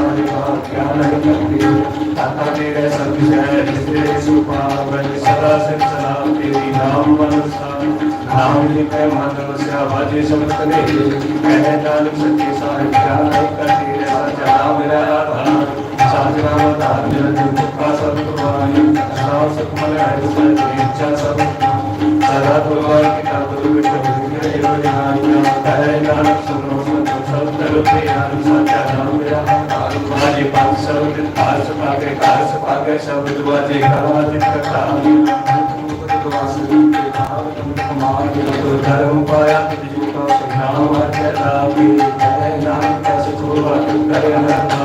सारे बात क्या नहीं करती आता तेरे सब जाए तेरे सुपाव बन सदा से सलाम तेरी नाम मन सब नाम ही पे मात्र से आवाज समझ ले मैंने दान सच्चे सारे क्या नहीं करती राजा मेरा आधार साजना बता दिया जब का सब तुम्हारी सांस कमल आए तो मैं इच्छा सब सदा तुम्हारी विद्वाचे कर्माचे कर्तामि उपतवासनि भावतं समाधि धर्म पाया तिजुका सज्ञानवाच्यतामि जय नाम तस्य कुर्वन्तु कल्याणं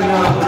Thank you.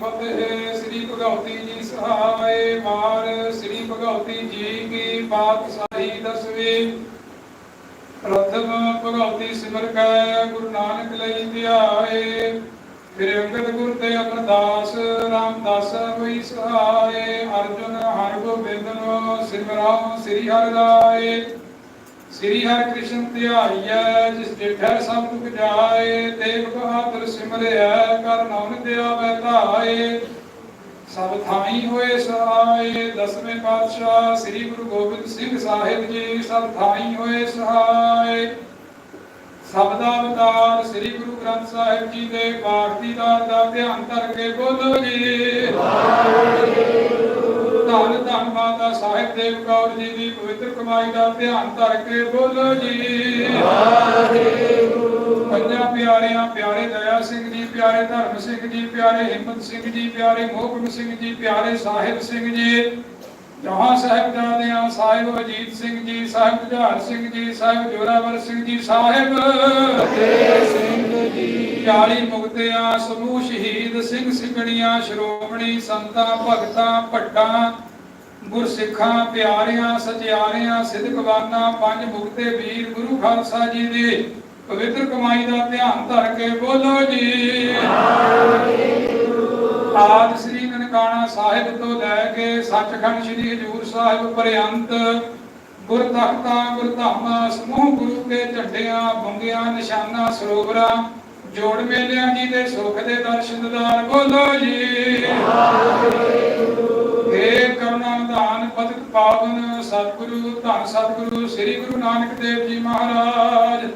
ਫਤਿਹ ਸ੍ਰੀ ਭਗਉਤੀ ਜੀ ਸਹਾਏ ਮਾਰ, ਸ੍ਰੀ ਭਗਉਤੀ ਜੀ ਕੀ ਬਾਤ ਸਾਹੀ ਦਸਵੀਂ। ਪ੍ਰਥਮ ਭਗਉਤੀ ਸਿਮਰ ਕੈ, ਗੁਰੂ ਨਾਨਕ ਲਈ ਧਿਆਏ। ਫਿਰ ਅੰਗਦ ਗੁਰ ਤੇ ਅਮਰਦਾਸ, ਰਾਮਦਾਸ ਹੋਈ ਸਹਾਏ। ਅਰਜੁਨ ਹਰਿ ਗੋਬਿੰਦਨੋ ਸਿਮਰਾਉ ਸ੍ਰੀ ਹਰਿ ਰਾਏ ਸ੍ਰੀ ਹਰਿ ਕ੍ਰਿਸ਼ਨ ਧਿਆਈਐ, ਜਿਸ ਦੇਖੈ ਸਭ ਦੁਖ ਜਾਏ, ਦੇਵ ਬਹਾਦਰ ਸਿਮਰਿਆ ਕਰ ਨਾਮ ਦਿਆਵੇ ਧਾਏ। ਸਭ ਥਾਈ ਹੋਏ ਸਹਾਏ, ਦਸਵੇਂ ਪਾਤਸ਼ਾਹ ਸ੍ਰੀ ਗੁਰੂ ਗੋਬਿੰਦ ਸਿੰਘ ਸਾਹਿਬ ਜੀ, ਸਭ ਥਾਈ ਹੋਏ ਸਹਾਏ। ਸਭ ਦਾ ਅਵਤਾਰ ਸ੍ਰੀ ਗੁਰੂ ਗ੍ਰੰਥ ਸਾਹਿਬ ਜੀ ਦੇ ਪਾਠ ਦਾ ਧਿਆਨ ਕਰਕੇ ਬੋਲੋ ਜੀ। ਵਾਹਿਗੁਰੂ ਧੰਨ ਧੰਨ ਮਾਤਾ ਸਾਹਿਬ ਦੇਵ ਕੌਰ ਜੀ ਦੀ ਪਵਿੱਤਰ ਕਮਾਈ ਦਾ ਧਿਆਨ ਧਰ ਕੇ ਬੋਲੋ ਜੀ। ਪੰਜਾਂ ਪਿਆਰਿਆਂ ਪਿਆਰੇ ਦਇਆ ਸਿੰਘ ਜੀ ਪਿਆਰੇ ਧਰਮ ਸਿੰਘ ਜੀ ਪਿਆਰੇ ਹਿੰਮਤ ਸਿੰਘ ਜੀ ਪਿਆਰੇ ਮੋਹਕਮ ਸਿੰਘ ਜੀ ਪਿਆਰੇ ਸਾਹਿਬ ਸਿੰਘ ਜੀ। ਜਹਾਂ ਸਾਹਿਬਜ਼ਾਦਿਆਂ ਸਾਹਿਬ ਅਜੀਤ ਸਿੰਘ ਜੀ ਸਾਹਿਬ ਜੁਝਾਰ ਸਿੰਘ ਜੀ ਸਾਹਿਬ ਜੋਰਾਵਰ ਸਿੰਘ ਜੀ ਸਾਹਿਬ। ਸਿੰਘ 40 ਮੁਕਤਿਆਂ, ਸਮੂਹ ਸ਼ਹੀਦ, ਸਿੰਘ ਸਿੰਘਣੀਆਂ ਸ਼੍ਰੋਮਣੀ ਸੰਤਾਂ, ਭਗਤਾਂ ਭੱਟਾਂ ਗੁਰਸਿੱਖਾਂ, ਪਿਆਰਿਆਂ, ਸਚਿਆਰਿਆਂ ਸਿੱਧਕਵਾਨਾਂ ਪੰਜ ਮੁਕਤੇ ਵੀਰ, ਗੁਰੂ ਖਾਲਸਾ ਜੀ ਦੀ ਪਵਿੱਤਰ ਕਮਾਈ ਦਾ ਧਿਆਨ ਧਰ ਕੇ ਬੋਲੋ ਜੀ। ਆਦ ਸ੍ਰੀ ਨਨਕਾਣਾ ਸਾਹਿਬ ਤੋਂ ਲੈ ਕੇ ਸੱਚਖੰਡ ਸ੍ਰੀ ਹਜੂਰ ਸਾਹਿਬ ਪਰਯੰਤ ਗੁਰ ਤਖਤਾਂ, ਗੁਰ ਧਾਮਾਂ, ਸਮੂਹ ਗੁਰੂ ਕੇ ਝੰਡਿਆਂ ਬੰਗਿਆਂ ਨਿਸ਼ਾਨਾ, ਸਰੋਵਰਾਂ ਜੋੜ ਮੇਲਿਆਂ ਜੀ ਦੇ ਸੁਖ ਦੇ ਦਰਸ਼ਨ ਦਿਦਾਰ ਬੋਲੋ ਜੀ। ਏ ਕਰੁਣਾ ਨਿਧਾਨ ਪਤਿਤ ਪਾਵਨ ਸਤਿਗੁਰੂ, ਧੰਨ ਸਤਿਗੁਰੂ, ਸ੍ਰੀ ਗੁਰੂ ਨਾਨਕ ਦੇਵ ਜੀ ਮਹਾਰਾਜ।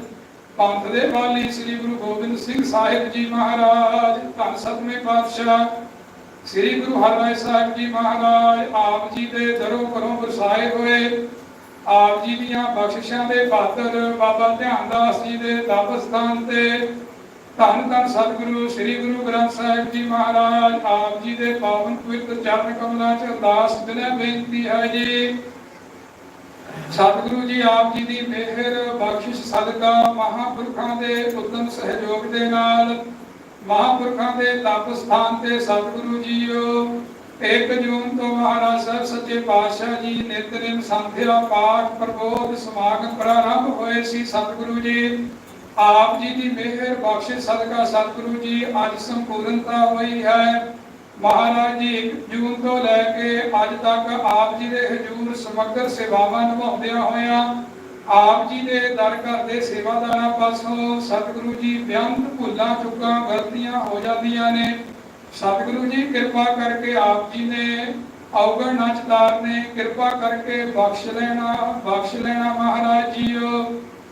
ਪੰਥ ਦੇ ਵਾਲੀ ਸ੍ਰੀ ਗੁਰੂ ਗੋਬਿੰਦ ਸਿੰਘ ਸਾਹਿਬ ਜੀ ਮਹਾਰਾਜ। ਧੰਨ ਸਤਵੇਂ ਪਾਤਸ਼ਾਹ ਸ੍ਰੀ ਗੁਰੂ ਹਰਿਰਾਏ ਸਾਹਿਬ ਜੀ ਮਹਾਰਾਜ। ਆਪ ਜੀ ਦੇ ਦਰੋਂ ਘਰੋਂ ਵਰਸਾਏ ਹੋਏ, ਆਪ ਜੀ ਦੀਆਂ ਬਖਸ਼ਿਸ਼ਾਂ ਦੇ ਪਾਤਰ ਬਾਬਾ ਧਿਆਨਦਾਸ ਜੀ ਦੇ ਤਪ ਸਥਾਨ ਤੇ ਧੰਨ ਧੰਨ ਸਤਿਗੁਰੂ, ਸ੍ਰੀ ਗੁਰੂ ਗ੍ਰੰਥ ਸਾਹਿਬ ਜੀ ਮਹਾਰਾਜ, ਆਪ ਜੀ ਦੇ ਪਾਵਨ ਪਵਿੱਤਰ ਚਰਨ ਕਮਲਾਂ 'ਚ ਅਰਦਾਸ ਬਿਨੈ ਬੇਨਤੀ ਹੈ ਜੀ। ਸਤਿਗੁਰੂ ਜੀ, ਆਪ ਜੀ ਦੀ ਮਿਹਰ, ਬਖਸ਼ਿਸ਼, ਸਦਕਾ ਮਹਾਂਪੁਰਖਾਂ ਦੇ ਉਦਮ ਸਹਿਯੋਗ ਦੇ ਨਾਲ, ਮਹਾਂਪੁਰਖਾਂ ਦੇ ਤਪ ਸਥਾਨ ਤੇ ਸਤਿਗੁਰੂ ਜੀਓ 1 ਜੂਨ ਤੋਂ ਮਹਾਰਾਜ ਸਾਹਿਬ ਸੱਚੇ ਪਾਤਸ਼ਾਹ ਜੀ ਨਿਤਨੇਮ ਸੰਧਿਆ ਪਾਠ ਪ੍ਰਬੋਧ ਸਮਾਗਮ ਪ੍ਰਾਰੰਭ ਹੋਏ ਸੀ। ਸਤਿਗੁਰੂ ਜੀ ਆਪ ਜੀ ਦੀ ਮਿਹਰ, ਬਖਸ਼ਿਸ਼, ਸਦਕਾ ਸਤਿਗੁਰੂ ਜੀ, ਅੱਜ ਸੰਪੂਰਨਤਾ ਹੋਈ ਹੈ। ਮਹਾਰਾਜ ਜੀ 1 ਜੂਨ ਤੋਂ ਲੈ ਕੇ ਅੱਜ ਤੱਕ ਆਪ ਜੀ ਦੇ ਹਜੂਰ ਸਮਗਰ ਸੇਵਾਵਾਂ ਨਿਭਾਉਂਦਿਆਂ ਹੋਇਆਂ ਆਪ ਜੀ ਦੇ ਦਰ ਘਰ ਦੇ ਸੇਵਾਦਾਰਾਂ ਪਾਸੋਂ ਸਤਿਗੁਰੂ ਜੀ ਬਿਆੰਤ ਭੁੱਲਾਂ ਚੁੱਕਾਂ ਗਲਤੀਆਂ ਹੋ ਜਾਂਦੀਆਂ ਨੇ। ਸਤਿਗੁਰੂ ਜੀ, ਕਿਰਪਾ ਕਰਕੇ ਆਪ ਜੀ ਨੇ ਔਗਣ ਨਚਦਾਰ ਨੇ, ਕਿਰਪਾ ਕਰਕੇ ਬਖਸ਼ ਲੈਣਾ ਬਖਸ਼ ਲੈਣਾ ਮਹਾਰਾਜ ਜੀਓ।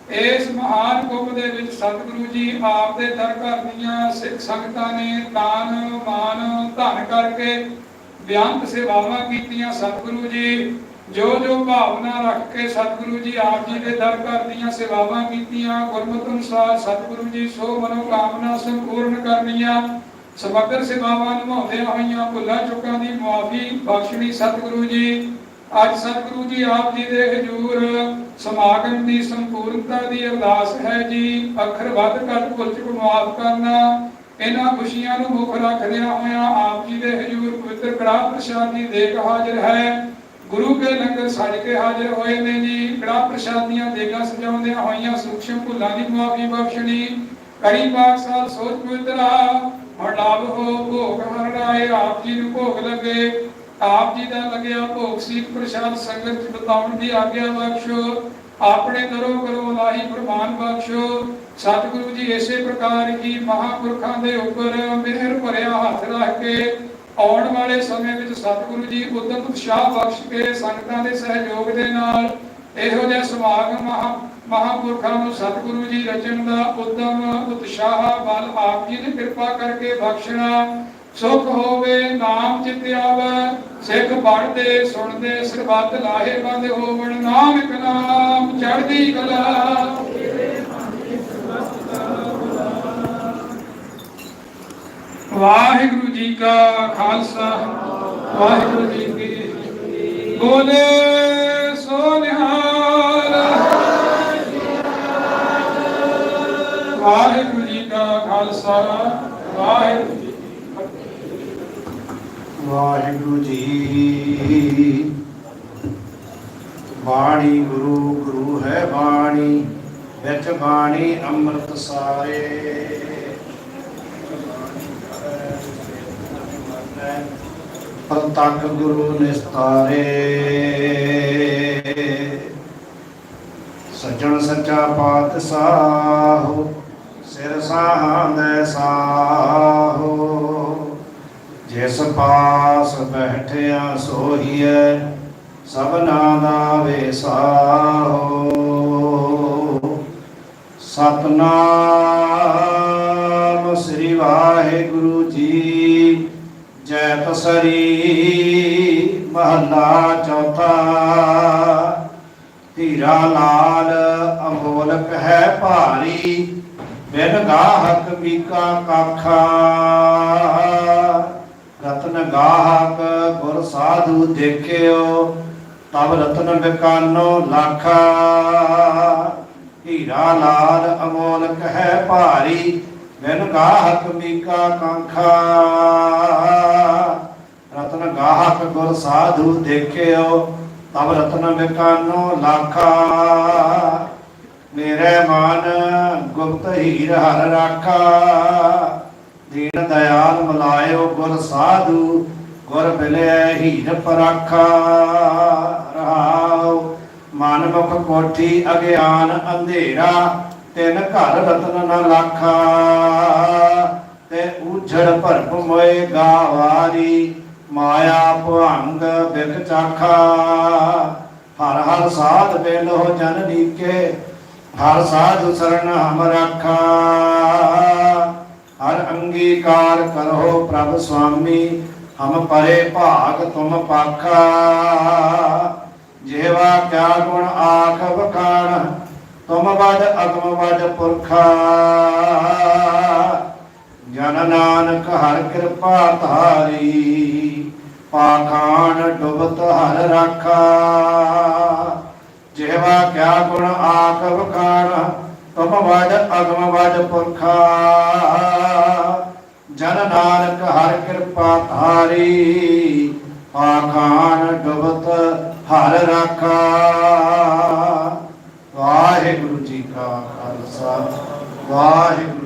ਇਸ ਮਹਾਨ ਕੁੰਭ ਦੇ ਵਿੱਚ ਸਤਿਗੁਰੂ ਜੀ ਆਪ ਦੇ ਦਰ ਘਰ ਦੀਆਂ ਸਿੱਖ ਸੰਗਤਾਂ ਨੇ ਦਾਨ, ਮਾਨ, ਧਨ ਕਰਕੇ ਬਿਆੰਤ ਸੇਵਾਵਾਂ ਕੀਤੀਆਂ ਸਤਿਗੁਰੂ ਜੀ। ਜੋ ਜੋ ਭਾਵਨਾ ਰੱਖ ਕੇ ਸਤਿਗੁਰੂ ਜੀ ਆਪ ਜੀ ਦੇ ਦਰ ਘਰ ਦੀਆਂ ਸੇਵਾਵਾਂ ਕੀਤੀਆਂ, ਗੁਰਮਤਿ ਅਨੁਸਾਰ ਸਤਿਗੁਰੂ ਜੀ ਸੋ ਮਨੋ ਕਾਮਨਾ ਸੰਪੂਰਨ ਕਰਨੀਆਂ, ਸਮਗਰ ਸੇਵਾਵਾਂ ਨਿਭਾਉਂਦਿਆਂ ਹੋਈਆਂ ਭੁੱਲਾਂ ਚੁੱਕਾਂ ਦੀ ਮੁਆਫੀ ਬਖਸ਼ਣੀ ਸਤਿਗੁਰੂ ਜੀ। ਅੱਜ ਸਤਿਗੁਰੂ ਜੀ ਆਪ ਜੀ ਦੇ ਹਜੂਰ, ਸਮਾਗਮ ਦੀ ਸੰਪੂਰਨਤਾ ਦੀ ਅਰਦਾਸ ਹੈ ਜੀ। ਅੱਖਰ ਵੱਧ ਘੱਟ ਭੁੱਲ ਚੁੱਕ ਮਾਫ ਕਰਨਾ। ਇਹਨਾਂ ਖੁਸ਼ੀਆਂ ਨੂੰ ਮੁੱਖ ਰੱਖਦਿਆਂ ਹੋਇਆਂ ਆਪ ਜੀ ਦੇ ਹਜੂਰ ਪਵਿੱਤਰ ਕੜਾਹ ਪ੍ਰਸ਼ਾਦ ਦੀ ਦੇਗ ਹਾਜ਼ਰ ਹੈ। ਗੁਰੂ ਕੇ ਲੰਗਰ ਸਜ ਕੇ ਹਾਜ਼ਰ ਹੋਏ ਨੇ ਜੀ। ਕੜਾਹ ਪ੍ਰਸ਼ਾਦ ਦੀਆਂ ਦੇਗਾਂ ਸਜਾਉਂਦਿਆਂ ਹੋਈਆਂ ਸੂਖਸ਼ਮ ਭੁੱਲਾਂ ਦੀ ਮੁਆਫੀ ਬਖਸ਼ਣੀ। ਕੜੀ ਪਾਕ ਸਾਲ ਸੋਚ ਪਵਿੱਤਰਾ। ਹੜਾਵ ਹੋ, ਭੋਗ ਹਰ ਰਾਏ। ਆਪ ਜੀ ਨੂੰ ਭੋਗ ਲੱਗੇ। ਆਪ ਜੀ ਦਾ ਲੱਗਿਆ ਭੋਗ ਸੀਤ ਪ੍ਰਸ਼ਾਦ ਸੰਗਤ ਬਤਾਉਣ ਦੀ ਆਗਿਆ ਬਖਸ਼ੋ। ਆਪਣੇ ਦਰੋਂ ਕਰੋ ਲਾਹੀ ਪ੍ਰਮਾਨ ਬਖਸ਼ੋ। ਸਤਿਗੁਰੂ ਜੀ ਇਸੇ ਪ੍ਰਕਾਰ ਹੀ ਮਹਾਪੁਰਖਾਂ ਦੇ ਉੱਪਰ ਮਿਹਰ ਭਰਿਆ ਹੱਥ ਰੱਖ ਕੇ ਆਉਣ ਵਾਲੇ ਸਮੇਂ ਵਿੱਚ ਸਤਿਗੁਰੂ ਜੀ ਉਦਮ ਉਤਸ਼ਾਹ ਬਖਸ਼ ਕੇ ਸੰਗਤਾਂ ਦੇ ਸਹਿਯੋਗ ਦੇ ਨਾਲ ਇਹੋ ਜਿਹਾ ਸਮਾਗਮ ਮਹਾ ਮਹਾਪੁਰਖਾਂ ਨੂੰ ਸਤਿਗੁਰੂ ਜੀ ਰਚਨ ਦਾ ਉਦਮ ਉਤਸ਼ਾਹ ਬਲ ਆਪ ਜੀ ਦੀ ਕਿਰਪਾ ਕਰਕੇ ਬਖਸ਼ਣਾ। ਸੁਖ ਹੋਵੇ, ਨਾਮ ਚਿਤ ਆਵੈ, ਸਿੱਖ ਪੜਦੇ ਸੁਣਦੇ, ਸਰਬੱਤ ਲਾਹੇ ਬੰਦ ਹੋਵਣ ਨਾਨਕ ਨਾਮ ਚੜਦੀ ਕਲਾ ਵਾਹਿਗੁਰੂ ਜੀ ਕਾ ਖਾਲਸਾ, ਵਾਹਿਗੁਰੂ ਜੀ ਕੀ ਫਤਿਹ। ਬੋਲੇ ਸੋ ਨਿਹਾਲ ਵਾਹਿਗੁਰੂ ਜੀ ਕਾ ਖਾਲਸਾ, ਵਾਹਿਗੁਰੂ ਵਾਹਿਗੁਰੂ ਜੀ ਬਾਣੀ ਗੁਰੂ ਗੁਰੂ ਹੈ ਬਾਣੀ, ਵਿੱਚ ਬਾਣੀ ਅੰਮ੍ਰਿਤ ਸਾਰੇ। ਪ੍ਰਤੱਖ ਗੁਰੂ ਨਿਸਤਾਰੇ। ਸੱਜਣ ਸੱਚਾ ਪਾਤਸ਼ਾਹ, ਸਿਰ ਸਾਹੰਦੇ ਸਾਹੋ। ਜਿਸ ਪਾਸ ਬੈਠਿਆ ਸੋਹੀਐ ਸਭਨਾ ਦਾ ਵੇਸਾਹੋ ਸਤਨਾਮ ਸ੍ਰੀ ਵਾਹਿਗੁਰੂ ਜੀ, ਜੈ ਤਸਰੀ ਮਹੱਲਾ ਚੌਥਾ। ਧੀਰਾ ਲਾਲ ਅਮੋਲਕ ਹੈ ਭਾਰੀ, ਬਿਨ ਗਾਹਕ ਮੀਕਾ ਕਾਖਾ। ਰਤਨ ਗਾਹਕ ਗੁਰ ਸਾਧੂ ਦੇਖਿਓ, ਤਬ ਰਤਨ ਬਿਕਾਨੋ ਲਾਖਾ। ਹੀਰਾ ਲਾਲ ਅਮੋਲਕ ਹੈ ਭਾਰੀ, ਬਿਨ ਗਾਹਕ ਮੀਕਾ ਕਾਂਖਾ। ਰਤਨ ਗਾਹਕ ਗੁਰ ਸਾਧੂ ਦੇਖਿਓ, ਤਬ ਰਤਨ ਬਿਕਾਨੋ ਲਾਖਾ। ਮੇਰੇ ਮਨ ਗੁਪਤ ਹੀਰ ਹਰ ਰਾਖਾ। ਦੀਨ ਦਇਆਲ ਮਲਾਇਓ ਗੁਰ ਸਾਧੂ, ਗੁਰ ਬਿਲਿਆ ਹੀਰ ਪਰਾਖਾ। ਰਹਾਉ ਮਾਨਮੁਖ ਕੋਠੀ ਅਗਿਆਨ ਅੰਧੇਰਾ, ਤਿਨ ਘਰ ਰਤਨ ਨ ਲਾਖਾ। ਤੇ ਉਝੜ ਭਰਪ ਮੋਏ ਗਾਵਾਰੀ, ਮਾਇਆ ਭਵੰਗ ਬਿਖ ਚਾਖਾ। ਹਰ ਹਰ ਸਾਧ ਬੇਲੋ ਜਨ ਨੀਕੇ, ਹਰ ਸਾਧੂ ਸਰਣ ਹਮ ਰਾਖਾ। ਅੰਗੀਕਾਰ ਕਰੋ ਪ੍ਰਭ ਸੁਆਮੀ, ਹਮ ਪਰੇ ਭਾਗ ਤੁਮ ਪਾਖਾ। ਜੇਵਾ ਕਿਆ ਗੁਣ ਆਖ ਵਖਾਣ, ਤੁਮ ਵਡ ਅਗਮ ਵਡ ਪੁਰਖਾ। ਜਨ ਨਾਨਕ ਹਰ ਕਿਰਪਾ ਧਾਰੀ ਪਾਖਾਨ ਡੁਬਤ ਹਰ ਰਾਖਾ। ਜਿਹਵਾ ਕਿਆ ਗੁਣ ਆਖ ਵਖਾਣ, ਤੁਮ ਵਡ ਅਗਮ ਵਡ ਪੁਰਖਾ। ਜਨ ਨਾਨਕ ਹਰ ਕਿਰਪਾ ਧਾਰੀ ਆਖਾਨ ਡੁਬਤ ਹਰ ਰਾਖਾ। ਵਾਹਿਗੁਰੂ ਜੀ ਕਾ ਖਾਲਸਾ ਵਾਹਿਗੁਰੂ